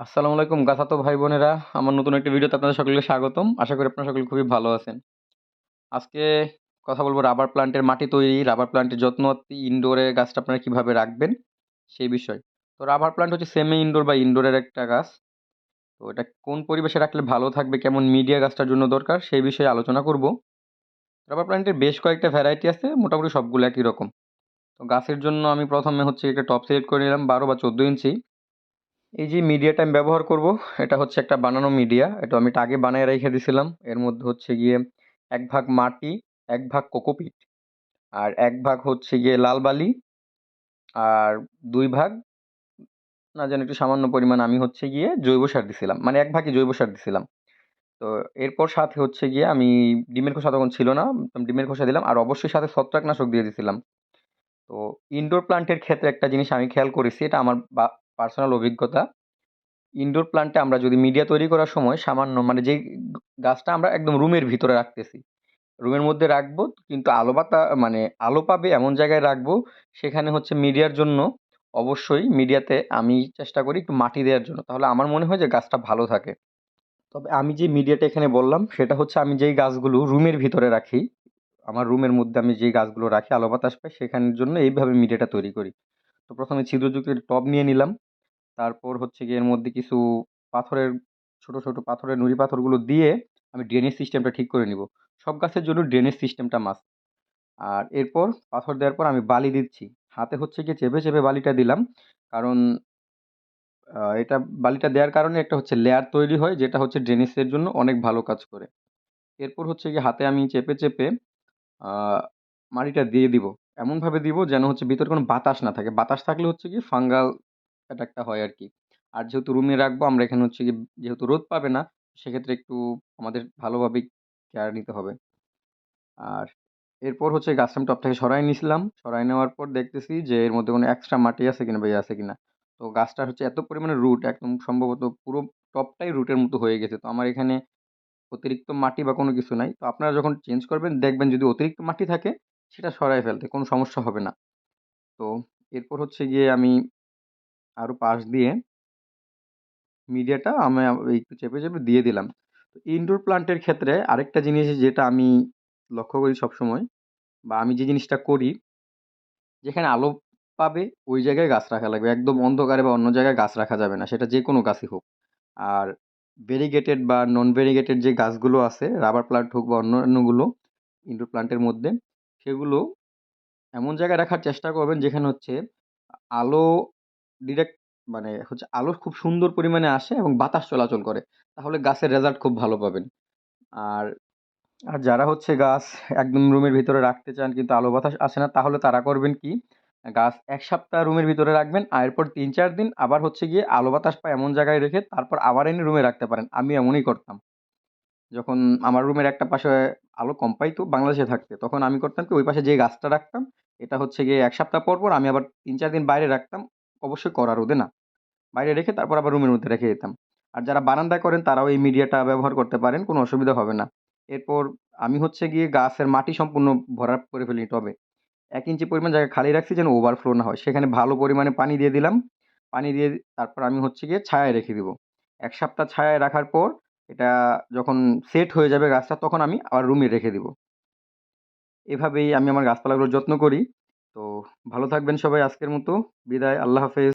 আসসালামু আলাইকুম গাছাতো ভাই বোনেরা, আমার নতুন একটা ভিডিওতে আপনাদের সকলকে স্বাগতম। আশা করি আপনারা সকলে খুবই ভালো আছেন। আজকে কথা বলব রাবার প্লান্টের মাটি তৈরি, রাবার প্লান্টের যত্ন ইনডোরে গাছটা আপনারা কীভাবে রাখবেন সেই বিষয়। তো রাবার প্লান্ট হচ্ছে সেমি ইনডোর বা ইনডোরের একটা গাছ। তো এটা কোন পরিবেশে রাখলে ভালো থাকবে, কেমন মিডিয়া গাছটার জন্য দরকার সেই বিষয়ে আলোচনা করব। রাবার প্লান্টের বেশ কয়েকটা ভ্যারাইটি আছে, মোটামুটি সবগুলো একই রকম। তো গাছের জন্য আমি প্রথমে হচ্ছে একটা টপ সিলেক্ট করে নিলাম, বারো বা চোদ্দ ইঞ্চি। এই যে মিডিয়াটা আমি ব্যবহার করব, এটা হচ্ছে একটা বানানো মিডিয়া এটা আমি আগে বানিয়ে রেখে দিয়েছিলাম এর মধ্যে হচ্ছে গিয়ে এক ভাগ মাটি, এক ভাগ কোকোপিট, আর এক ভাগ হচ্ছে গিয়ে লাল বালি, আর দুই ভাগ না জানি একটু সামান্য পরিমাণ আমি হচ্ছে গিয়ে জৈব সার দিছিলাম। মানে এক ভাগই জৈব সার দিছিলাম। তো এরপর সাথে হচ্ছে গিয়ে আমি ডিমের খোসা তখন ছিল না ডিমের খোসা দিলাম, আর অবশ্যই সাথে ছত্রাকনাশক দিয়ে দিছিলাম। তো ইনডোর প্লান্টের ক্ষেত্রে একটা জিনিস আমি খেয়াল করেছি, এটা আমার পার্সোনাল অভিজ্ঞতা। ইনডোর প্লান্টে আমরা যদি মিডিয়া তৈরি করার সময় সামান্য মানে যেই গাছটা আমরা একদম রুমের ভিতরে রাখতেছি রুমের মধ্যে রাখব কিন্তু আলো বাতা মানে আলো পাবে এমন জায়গায় রাখব সেখানে হচ্ছে মিডিয়ার জন্য অবশ্যই মিডিয়াতে আমি চেষ্টা করি একটু মাটি দেওয়ার জন্য। তাহলে আমার মনে হয় যে গাছটা ভালো থাকে। তবে আমি যে মিডিয়াটা এখানে বললাম সেটা হচ্ছে আমি যেই গাছগুলো রুমের ভিতরে রাখি, আমার রুমের মধ্যে আমি যেই গাছগুলো রাখি আলো বাতাস পাই সেখানের জন্য এইভাবে মিডিয়াটা তৈরি করি। তো প্রথমে ছিদ্রযুক্ত টব নিয়ে নিলাম। তারপর হচ্ছে গিয়ে এর মধ্যে কিছু পাথরের, ছোট ছোট পাথরের নুড়ি পাথরগুলো দিয়ে আমি ড্রেনেজ সিস্টেমটা ঠিক করে নিব। সব গাছের জন্য ড্রেনেজ সিস্টেমটা মাস্ট আর এরপর পাথর দেওয়ার পর আমি বালি দিচ্ছি। হাতে হচ্ছে গিয়ে চেপে চেপে বালিটা দিলাম। কারণ এটা বালিটা দেওয়ার কারণে একটা হচ্ছে লেয়ার তৈরি হয়, যেটা হচ্ছে ড্রেনেজের জন্য অনেক ভালো কাজ করে। এরপর হচ্ছে গিয়ে হাতে আমি চেপে চেপে মাটিটা দিয়ে দিব। এমনভাবে দিব যেন হচ্ছে ভিতরে কোনো বাতাস না থাকে। বাতাস থাকলে হচ্ছে কি ফাঙ্গাল অ্যাটাকটা হয় আর কি আর যেহেতু রুমে রাখব, আমরা এখানে হচ্ছে কি যেহেতু রোদ পাবে না, সেক্ষেত্রে একটু আমাদের ভালোভাবেই কেয়ার নিতে হবে। আর এরপর হচ্ছে গাছটা টপ থেকে সরাই নিয়েছিলাম সরাই নেওয়ার পর দেখতেছি যে এর মধ্যে কোনো এক্সট্রা মাটি আছে কিনা বা আছে কিনা। তো গাছটার হচ্ছে এত পরিমাণে রুট একদম সম্ভবত পুরো টপটাই রুটের মতো হয়ে গেছে। তো আমার এখানে অতিরিক্ত মাটি বা কোনো কিছু নাই। তো আপনারা যখন চেঞ্জ করবেন, দেখবেন যদি অতিরিক্ত মাটি থাকে, সেটা সরাই ফেলতে কোনো সমস্যা হবে না। তো এরপর হচ্ছে গিয়ে আমি আরও পাশ দিয়ে মিডিয়াটা আমি একটু চেপে চেপে দিয়ে দিলাম। ইনডোর প্লান্টের ক্ষেত্রে আরেকটা জিনিস যেটা আমি লক্ষ্য করি সবসময় বা আমি যে জিনিসটা করি, যেখানে আলো পাবে ওই জায়গায় গাছ রাখা লাগবে। একদম অন্ধকারে বা অন্য জায়গায় গাছ রাখা যাবে না, সেটা যে কোনো গাছই হোক। আর ভেরিগেটেড বা নন ভেরিগেটেড যে গাছগুলো আছে রাবার প্লান্ট হোক বা অন্যান্যগুলো ইনডোর প্লান্টের মধ্যে, সেগুলো এমন জায়গায় রাখার চেষ্টা করবেন যেখানে হচ্ছে আলো ডিরেক্ট মানে হচ্ছে আলো খুব সুন্দর পরিমাণে আসে এবং বাতাস চলাচল করে। তাহলে গাছের রেজাল্ট খুব ভালো পাবেন। আর আর যারা হচ্ছে গাছ একদম রুমের ভিতরে রাখতে চান কিন্তু আলো বাতাস আসে না, তাহলে তারা করবেন কি? গাছ এক সপ্তাহ রুমের ভিতরে রাখবেন, আর এরপর তিন চার দিন আবার হচ্ছে গিয়ে আলো বাতাস পায় এমন জায়গায় রেখে তারপর আবার এনে রুমে রাখতে পারেন। আমি এমনই করতাম। যখন আমার রুমের একটা পাশে আলো কম পাইতো বাংলাদেশে থাকতে, তখন আমি করতাম কি ওই পাশে যে গাছটা রাখতাম, এটা হচ্ছে গিয়ে এক সপ্তাহ পর পর আমি আবার তিন চার দিন বাইরে রাখতাম অবশ্যই করা রোদে না। বাইরে রেখে তারপর আবার রুমের মধ্যে রেখে দিতাম আর যারা বারান্দায় করেন তারাও এই মিডিয়াটা ব্যবহার করতে পারেন, কোনো অসুবিধা হবে না। এরপর আমি হচ্ছে গিয়ে গাছের মাটি সম্পূর্ণ ভরা করে ফেলি টবে। এক ইঞ্চি পরিমাণ জায়গা খালি রাখছি যেন ওভারফ্লো না হয়। সেখানে ভালো পরিমাণে পানি দিয়ে দিলাম। পানি দিয়ে তারপর আমি হচ্ছে গিয়ে ছায়ায় রেখে দিব। এক সপ্তাহ ছায়ায় রাখার পর এটা যখন সেট হয়ে যাবে গাছটা, তখন আমি আবার রুমে রেখে দিব। এভাবেই আমি আমার গাছপালাগুলোর যত্ন করি। তো ভালো থাকবেন সবাই আজকের মতো। বিদায় আল্লাহ হাফেজ।